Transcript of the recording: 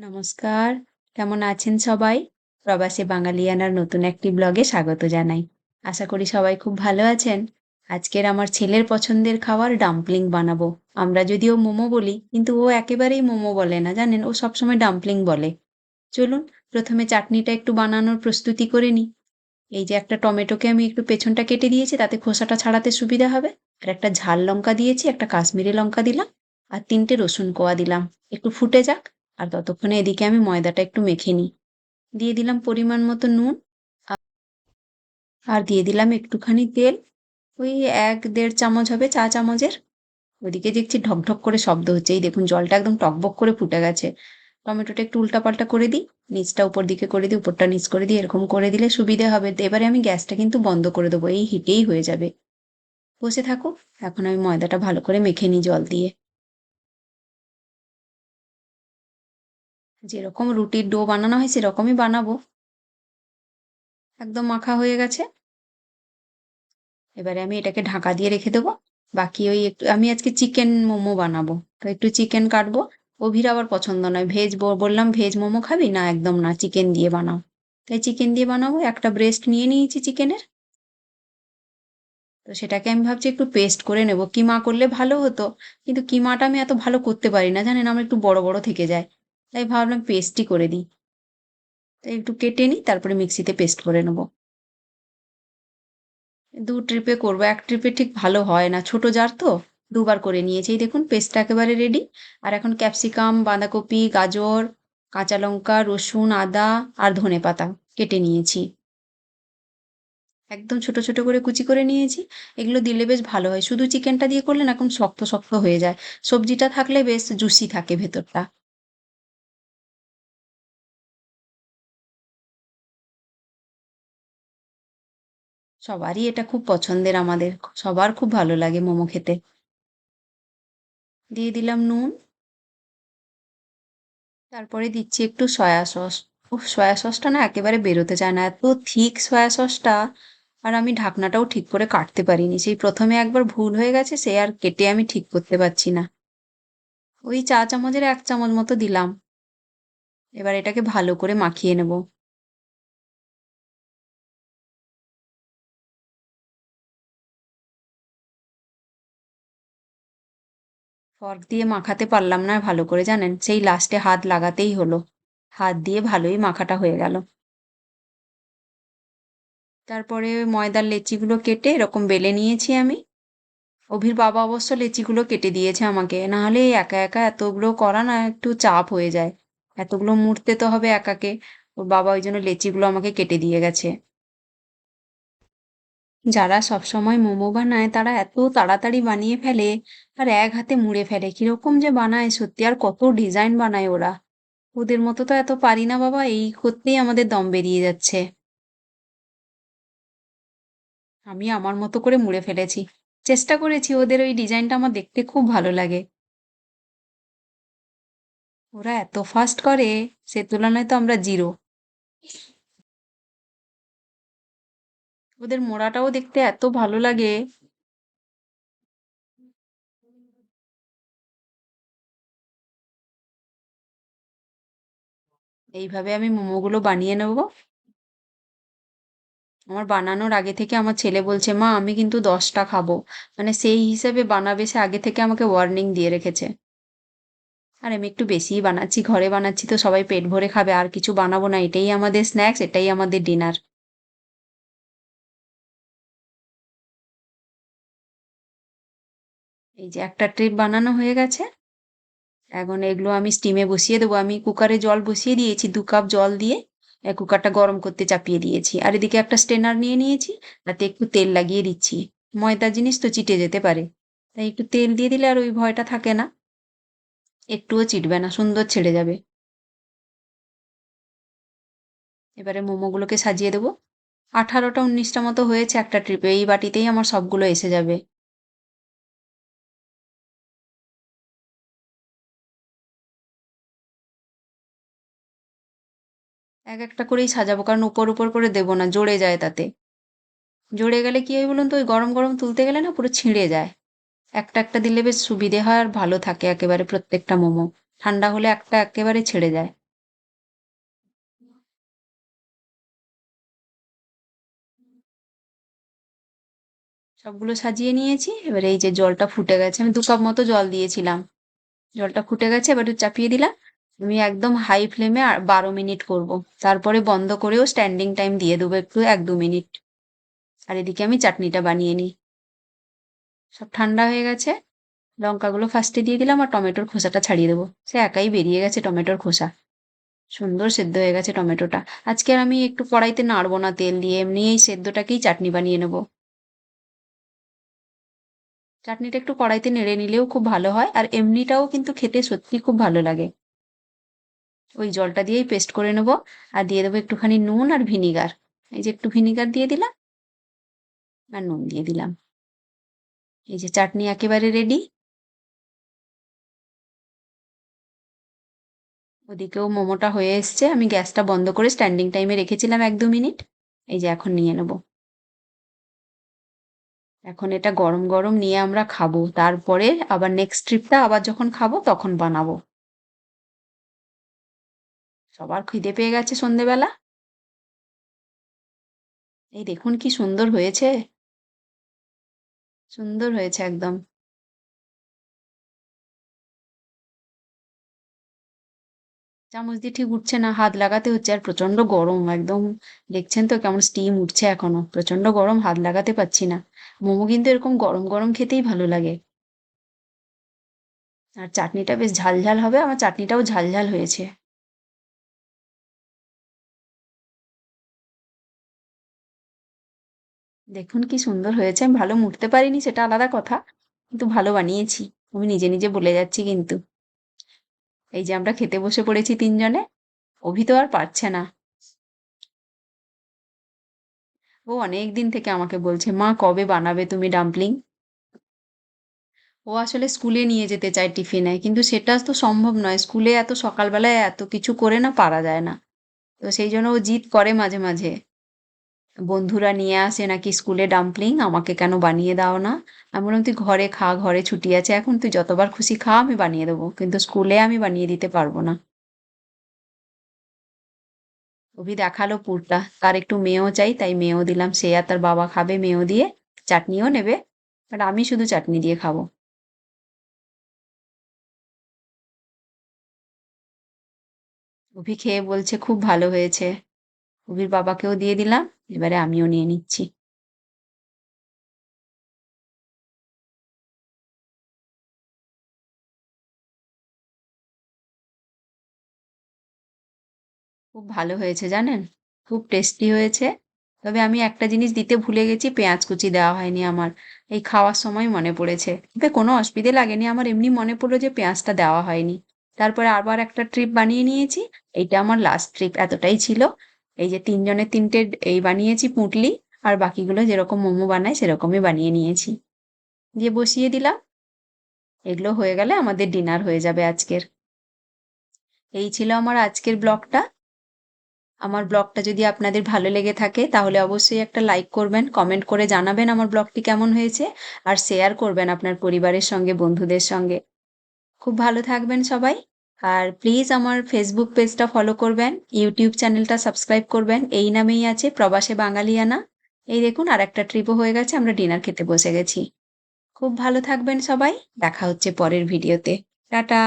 নমস্কার। কেমন আছেন সবাই? প্রবাসী বাঙালিয়ানার নতুন একটি ব্লগে স্বাগত জানাই। আশা করি সবাই খুব ভালো আছেন। আজকের আমার ছেলের পছন্দের খাবার ডাম্পলিং বানাবো। আমরা যদিও মোমো বলি, কিন্তু ও একেবারেই মোমো বলে না, জানেন? ও সবসময় ডাম্পলিং বলে। চলুন, প্রথমে চাটনিটা একটু বানানোর প্রস্তুতি করে নিই। এই যে একটা টমেটোকে আমি একটু পেছনটা কেটে দিয়েছি, তাতে খোসাটা ছাড়াতে সুবিধা হবে। আর একটা ঝাল লঙ্কা দিয়েছি, একটা কাশ্মীরি লঙ্কা দিলাম, আর তিনটে রসুন কোয়া দিলাম। একটু ফুটে যাক। আর ততক্ষণে এদিকে আমি ময়দাটা একটু মেখে নিই। দিয়ে দিলাম পরিমাণ মতো নুন, আর দিয়ে দিলাম একটুখানি তেল, ওই এক দেড় চামচ হবে, চা চামচের। ওদিকে দেখছি ঢকঢক করে শব্দ হচ্ছে, এই দেখুন জলটা একদম টকবক করে ফুটে গেছে। টমেটোটা একটু উল্টাপাল্টা করে দিই, নিচটা উপর দিকে করে দিই, উপরটা নিচ করে দিই, এরকম করে দিলে সুবিধে হবে। এবারে আমি গ্যাসটা কিন্তু বন্ধ করে দেবো, এই হিটেই হয়ে যাবে। বসে থাকুক এখন আমি ময়দাটা ভালো করে মেখে নিই জল দিয়ে। যেরকম রুটির ডো বানানো হয়, সেরকমই বানাবো। একদম মাখা হয়ে গেছে। এবারে আমি এটাকে ঢাকা দিয়ে রেখে দেবো। বাকি ওই একটু, আমি আজকে চিকেন মোমো বানাবো। তো একটু চিকেন কাটবো। অভির আবার পছন্দ নয়। ভেজ বললাম ভেজ মোমো খাবি? না, একদম না, চিকেন দিয়ে বানাও। তাই চিকেন দিয়ে বানাবো। একটা ব্রেস্ট নিয়ে নিয়েছি চিকেনের। তো সেটাকে আমি ভাবছি একটু পেস্ট করে নেব। কিমা করলে ভালো হতো। কিন্তু কিমাটা আমি এত ভালো করতে পারি না, জানেন? আমার একটু বড় বড় থেকে যায়। তাই ভাবলাম পেস্টই করে দিই। তাই একটু কেটে নিই, তারপরে মিক্সিতে পেস্ট করে নেব। দু ট্রিপে করব, এক ট্রিপে ঠিক ভালো হয় না, ছোট জার তো, দুবার করে নিয়েছি। দেখুন পেস্টটা একেবারে রেডি আর এখন ক্যাপসিকাম বাঁধাকপি, গাজর, কাঁচা লঙ্কা, রসুন, আদা আর ধনে পাতা কেটে নিয়েছি। একদম ছোট ছোট করে কুচি করে নিয়েছি। এগুলো দিলে বেশ ভালো হয়। শুধু চিকেনটা দিয়ে করলে না এখন শক্ত শক্ত হয়ে যায়। সবজিটা থাকলে বেশ জুসি থাকে ভেতরটা। সবারই এটা খুব পছন্দের আমাদের। সবার খুব ভালো লাগে মোমো খেতে। দিয়ে দিলাম নুন। তারপরে দিচ্ছি একটু সয়া সস। ও সয়া সসটা না একেবারে বেরোতে চায় না। এত থিক সয়া সসটা। আর আমি ঢাকনাটাও ঠিক করে কাটতে পারিনি। সেই প্রথমে একবার ভুল হয়ে গেছে, সে আর কেটে আমি ঠিক করতে পারছি না। ওই চা চামচের এক চামচ মতো দিলাম। এবার এটাকে ভালো করে মাখিয়ে নেব। ফর্ক দিয়ে মাখাতে পারলাম না ভালো করে, জানেন? সেই লাস্টে হাত লাগাতেই হলো। হাত দিয়ে ভালোই মাখাটা হয়ে গেল। তারপরে ময়দার লেচিগুলো কেটে এরকম বেলে নিয়েছি আমি। অভির বাবা অবশ্য লেচিগুলো কেটে দিয়েছে আমাকে। নাহলে একা একা এতগুলো করা না একটু চাপ হয়ে যায়। এতগুলো মুড়তে তো হবে একাকে। ওর বাবা ওই জন্য লেচিগুলো আমাকে কেটে দিয়ে গেছে। যারা সবসময় মোমো বানায়, তারা এত তাড়াতাড়ি বানিয়ে ফেলে আর এক হাতে মুড়ে ফেলে। কীরকম যে বানায়, সত্যি আর কত ডিজাইন বানায় ওরা। ওদের মতো তো এত পারি না বাবা, এই করতেই আমাদের দম বেরিয়ে যাচ্ছে। আমি আমার মতো করে মুড়ে ফেলেছি। চেষ্টা করেছি, ওদের ওই ডিজাইনটা আমার দেখতে খুব ভালো লাগে। ওরা এত ফাস্ট করে, সে তুলনায় তো আমরা জিরো ওদের মোড়াটাও দেখতে এত ভালো লাগে। এইভাবে আমি মোমোগুলো বানিয়ে নেব। আমার বানানোর আগে থেকে আমার ছেলে বলছে, মা, আমি কিন্তু দশটা খাব। মানে সেই হিসেবে বানাবে, সে আগে থেকে আমাকে ওয়ার্নিং দিয়ে রেখেছে। আর আমি একটু বেশিই বানাচ্ছি, ঘরে বানাচ্ছি তো সবাই পেট ভরে খাবে, আর কিছু বানাবো না, এটাই আমাদের স্ন্যাক্স এটাই আমাদের ডিনার এই যে একটা ট্রিপ বানানো হয়ে গেছে। এখন এগুলো আমি স্টিমে বসিয়ে দেবো। আমি কুকারে জল বসিয়ে দিয়েছি, দু কাপ জল দিয়ে। কুকারটা গরম করতে চাপিয়ে দিয়েছি। আর এদিকে একটা স্টেনার নিয়ে নিয়েছি, তাতে একটু তেল লাগিয়ে দিচ্ছি। ময়দা জিনিস তো চিটে যেতে পারে। তাই একটু তেল দিয়ে দিলে আর ওই ভয়টা থাকে না। একটুও চিটবে না, সুন্দর ছেড়ে যাবে। এবারে মোমোগুলোকে সাজিয়ে দেবো। আঠারোটা, উনিশটা মতো হয়েছে একটা ট্রিপে এই বাটিতেই আমার সবগুলো এসে যাবে। এক একটা করেই সাজাবো, কারণ উপর উপর করে দেবো না, জড়ে যায় তাতে। জড়ে গেলে কী হয় বলুন তো, ওই গরম গরম তুলতে গেলে না পুরো ছিঁড়ে যায়। একটা একটা দিলে বেশ সুবিধে হয় আর ভালো থাকে একেবারে প্রত্যেকটা মোমো। ঠান্ডা হলে একটা একেবারে ছেড়ে যায়। সবগুলো সাজিয়ে নিয়েছি, এবারে এই যে জলটা ফুটে গেছে, আমি দু কাপ মতো জল দিয়েছিলাম। জলটা ফুটে গেছে, এবার একটু চাপিয়ে দিলাম। আমি একদম হাই ফ্লেমে বারো মিনিট করব। তারপরে বন্ধ করেও স্ট্যান্ডিং টাইম দিয়ে দেবো একটু, এক দু মিনিট। আর এদিকে আমি চাটনিটা বানিয়ে নিই। সব ঠান্ডা হয়ে গেছে। লঙ্কাগুলো ফার্স্টে দিয়ে দিলাম আর টমেটোর খোসাটা ছাড়িয়ে দেবো। সে একাই বেরিয়ে গেছে টমেটোর খোসা। সুন্দর সেদ্ধ হয়ে গেছে টমেটোটা। আজকে আমি একটু কড়াইতে নাড়বো না তেল দিয়ে, এমনি এই সেদ্ধটাকেই চাটনি বানিয়ে নেব। চাটনিটা একটু কড়াইতে নেড়ে নিলেও খুব ভালো হয়, আর এমনিটাও কিন্তু খেতে সত্যি খুব ভালো লাগে। ওই জলটা দিয়েই পেস্ট করে নেব। আর দিয়ে দেবো একটুখানি নুন আর ভিনিগার এই যে একটু ভিনিগার দিয়ে দিলাম। আর নুন দিয়ে দিলাম। এই যে চাটনি একেবারে রেডি ওদিকেও মোমোটা হয়ে এসছে। আমি গ্যাসটা বন্ধ করে স্ট্যান্ডিং টাইমে রেখেছিলাম এক দু মিনিট। এই যে এখন নিয়ে নেব। এখন এটা গরম গরম নিয়ে আমরা খাব। তারপরে আবার নেক্সট ট্রিপটা আবার যখন খাব তখন বানাবো। সবার খিদে পেয়ে গেছে সন্ধেবেলা। এই দেখুন কি সুন্দর হয়েছে। সুন্দর হয়েছে একদম। চামচ দিয়ে ঠিক উঠছে না, হাত লাগাতে হচ্ছে আর প্রচণ্ড গরম একদম। দেখছেন তো কেমন স্টিম উঠছে এখনও প্রচণ্ড গরম, হাত লাগাতে পারছি না। মোমো কিন্তু এরকম গরম গরম খেতেই ভালো লাগে। আর চাটনিটা বেশ ঝাল ঝাল হবে, আমার চাটনিটাও ঝাল ঝাল হয়েছে। দেখুন কি সুন্দর হয়েছে। আমি ভালো মুড়তে পারিনি, সেটা আলাদা কথা। কিন্তু ভালো বানিয়েছি। আমি নিজে নিজে বলে যাচ্ছি কিন্তু। এই যে আমরা খেতে বসে পড়েছি তিনজনে, অভি তো আর পারছে না। ও অনেক দিন থেকে আমাকে বলছে, মা, কবে বানাবে তুমি ডাম্পলিং? ও আসলে স্কুলে নিয়ে যেতে চায় টিফিনে, কিন্তু সেটা তো সম্ভব নয়। স্কুলে এত সকালবেলায় এত কিছু করে না, পারা যায় না। তো সেই জন্য ও জিদ করে মাঝে মাঝে। বন্ধুরা নিয়ে আসে নাকি স্কুলে ডাম্পলিং আমাকে কেন বানিয়ে দাও না? আমি বললাম, তুই ঘরে খা, ঘরে ছুটি আছে, এখন তুই যতবার খুশি খা, আমি বানিয়ে দেবো। কিন্তু স্কুলে আমি বানিয়ে দিতে পারব না। অভি দেখাল পুরটা। তার একটু মেয়েও চাই, তাই মেয়েও দিলাম। সে আর তার বাবা খাবে, মেয়েও দিয়ে চাটনিও নেবে। বাট আমি শুধু চাটনি দিয়ে খাব। অভি খেয়ে বলছে, খুব ভালো হয়েছে। অভির বাবাকেও দিয়ে দিলাম। এবারে আমিও নিয়ে নিচ্ছি। খুব ভালো হয়েছে জানেন? খুব টেস্টি হয়েছে। তবে আমি একটা জিনিস দিতে ভুলে গেছি, পেঁয়াজ কুচি দেওয়া হয়নি আমার। এই খাওয়ার সময় মনে পড়েছে। তবে কোনো অসুবিধে লাগেনি। আমার এমনি মনে পড়ল যে পেঁয়াজটা দেওয়া হয়নি। তারপরে আবার একটা ট্রিপ বানিয়ে নিয়েছি। এইটা আমার লাস্ট ট্রিপ এতটাই ছিল। এই যে তিনজনের তিনটে এই বানিয়েছি পুঁটলি, আর বাকিগুলো যেরকম মোমো বানায় সেরকমই বানিয়ে নিয়েছি। দিয়ে বসিয়ে দিলাম। এগুলো হয়ে গেলে আমাদের ডিনার হয়ে যাবে আজকের। এই ছিল আমার আজকের ব্লগটা। আমার ব্লগটা যদি আপনাদের ভালো লেগে থাকে, তাহলে অবশ্যই একটা লাইক করবেন, কমেন্ট করে জানাবেন আমার ব্লগটি কেমন হয়েছে, আর শেয়ার করবেন আপনার পরিবারের সঙ্গে, বন্ধুদের সঙ্গে। খুব ভালো থাকবেন সবাই। আর প্লিজ আমার ফেসবুক পেজটা ফলো করবেন ইউটিউব চ্যানেলটা সাবস্ক্রাইব করবেন। এই নামেই আছে প্রবাসে বাঙালিয়ানা। এই দেখুন আর একটা ট্রিপও হয়ে গেছে, আমরা ডিনার খেতে বসে গেছি। খুব ভালো থাকবেন সবাই, দেখা হচ্ছে পরের ভিডিওতে টাটা!